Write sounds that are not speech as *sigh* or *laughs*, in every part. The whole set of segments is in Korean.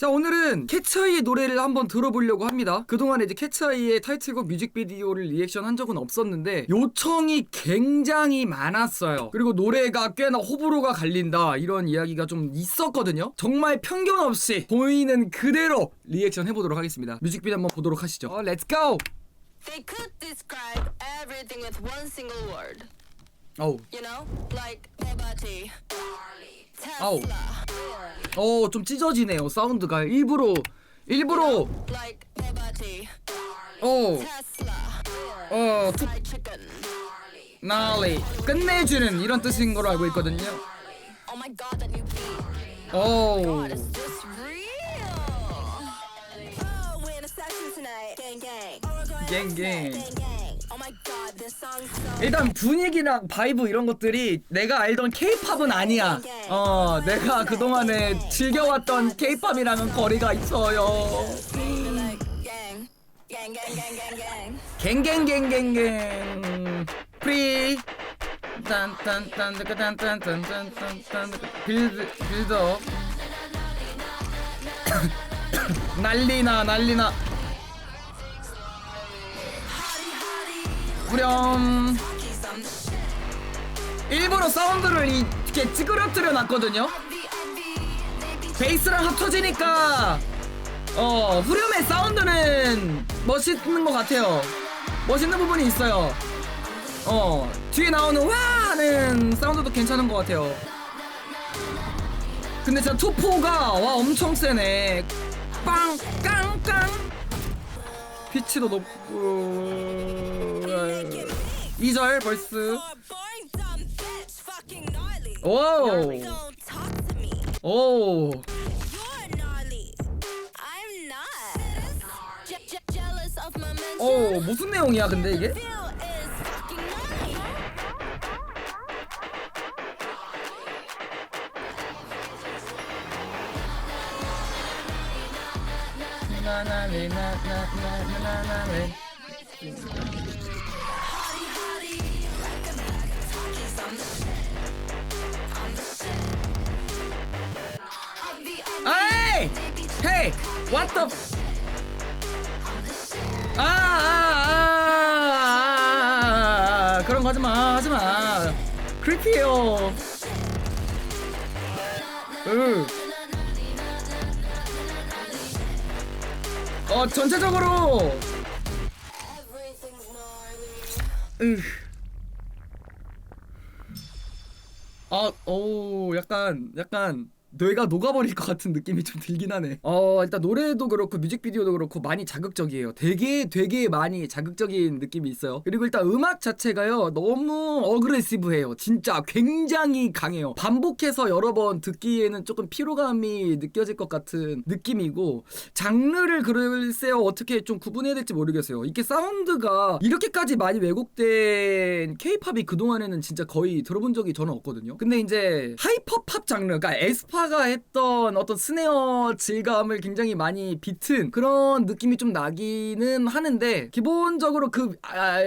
자 오늘은 캐츠아이의 노래를 한번 들어보려고 합니다. 그동안에 이제 캐츠아이의 타이틀곡 뮤직비디오를 리액션 한 적은 없었는데 요청이 굉장히 많았어요. 그리고 노래가 꽤나 호불호가 갈린다 이런 이야기가 좀 있었거든요. 정말 편견 없이 보이는 그대로 리액션 해보도록 하겠습니다. 뮤직비디오 한번 보도록 하시죠. 어, 렛츠고! They could describe everything with one single word. 어우 You know, like 아우. Tesla, 어 좀 찢어지네요 사운드가 일부러 일부러 like Ebati, 어 Tesla, 어, 툭 fried chicken. 나리 끝내주는 이런 뜻인 걸로 알고 있거든요 Oh my God, that new beat. 오 God, is this real? Oh, we're in a section tonight. Gang, gang. Oh, we're going Gang, gang. 일단 분위기랑 바이브 이런 것들이 내가 알던 케이팝은 아니야. 어, 내가 그동안에 즐겨왔던 케이팝이랑은 거리가 있어요. 갱갱갱갱갱 프리 빌드 빌더 난리나 난리나 후렴. 일부러 사운드를 이렇게 찌그러뜨려 놨거든요. 베이스랑 합쳐지니까 어 후렴의 사운드는 멋있는 것 같아요. 멋있는 부분이 있어요. 어 뒤에 나오는 와! 하는 사운드도 괜찮은 것 같아요. 근데 진짜 투포가 와 엄청 세네. 빵 깡깡 피치도 높고. 2절 벌스. 오우. 오우. 오 무슨 내용이야 근데 이게? What the f- 아, 아, 아, 아, 그런 거 하지 마, 하지 마. 크리피해요. 으. 어, 전체적으로. 으. 아, 오, 약간, 약간 뇌가 녹아버릴 것 같은 느낌이 좀 들긴 하네. 어, 일단 노래도 그렇고 뮤직비디오도 그렇고 많이 자극적이에요. 되게 되게 많이 자극적인 느낌이 있어요. 그리고 일단 음악 자체가요 너무 어그레시브해요. 진짜 굉장히 강해요. 반복해서 여러 번 듣기에는 조금 피로감이 느껴질 것 같은 느낌이고 장르를 글쎄요 어떻게 좀 구분해야 될지 모르겠어요. 이게 사운드가 이렇게까지 많이 왜곡된 케이팝이 그동안에는 진짜 거의 들어본 적이 저는 없거든요. 근데 이제 하이퍼팝 장르, 그러니까 에스파가 했던 어떤 스네어 질감을 굉장히 많이 비튼 그런 느낌이 좀 나기는 하는데 기본적으로 그 아,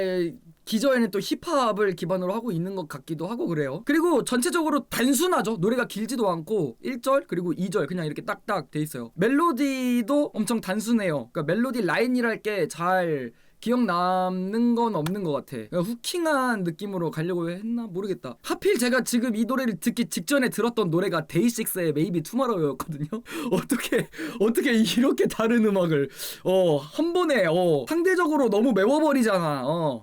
기저에는 또 힙합을 기반으로 하고 있는 것 같기도 하고 그래요. 그리고 전체적으로 단순하죠. 노래가 길지도 않고 1절 그리고 2절 그냥 이렇게 딱딱 돼 있어요. 멜로디도 엄청 단순해요. 그러니까 멜로디 라인이랄 게잘 기억 남는 건 없는 것 같아. 후킹한 느낌으로 가려고 했나 모르겠다. 하필 제가 지금 이 노래를 듣기 직전에 들었던 노래가 데이식스의 Maybe Tomorrow였거든요. *laughs* 어떻게 어떻게 이렇게 다른 음악을 어 한 번에 어 상대적으로 너무 매워버리잖아. 어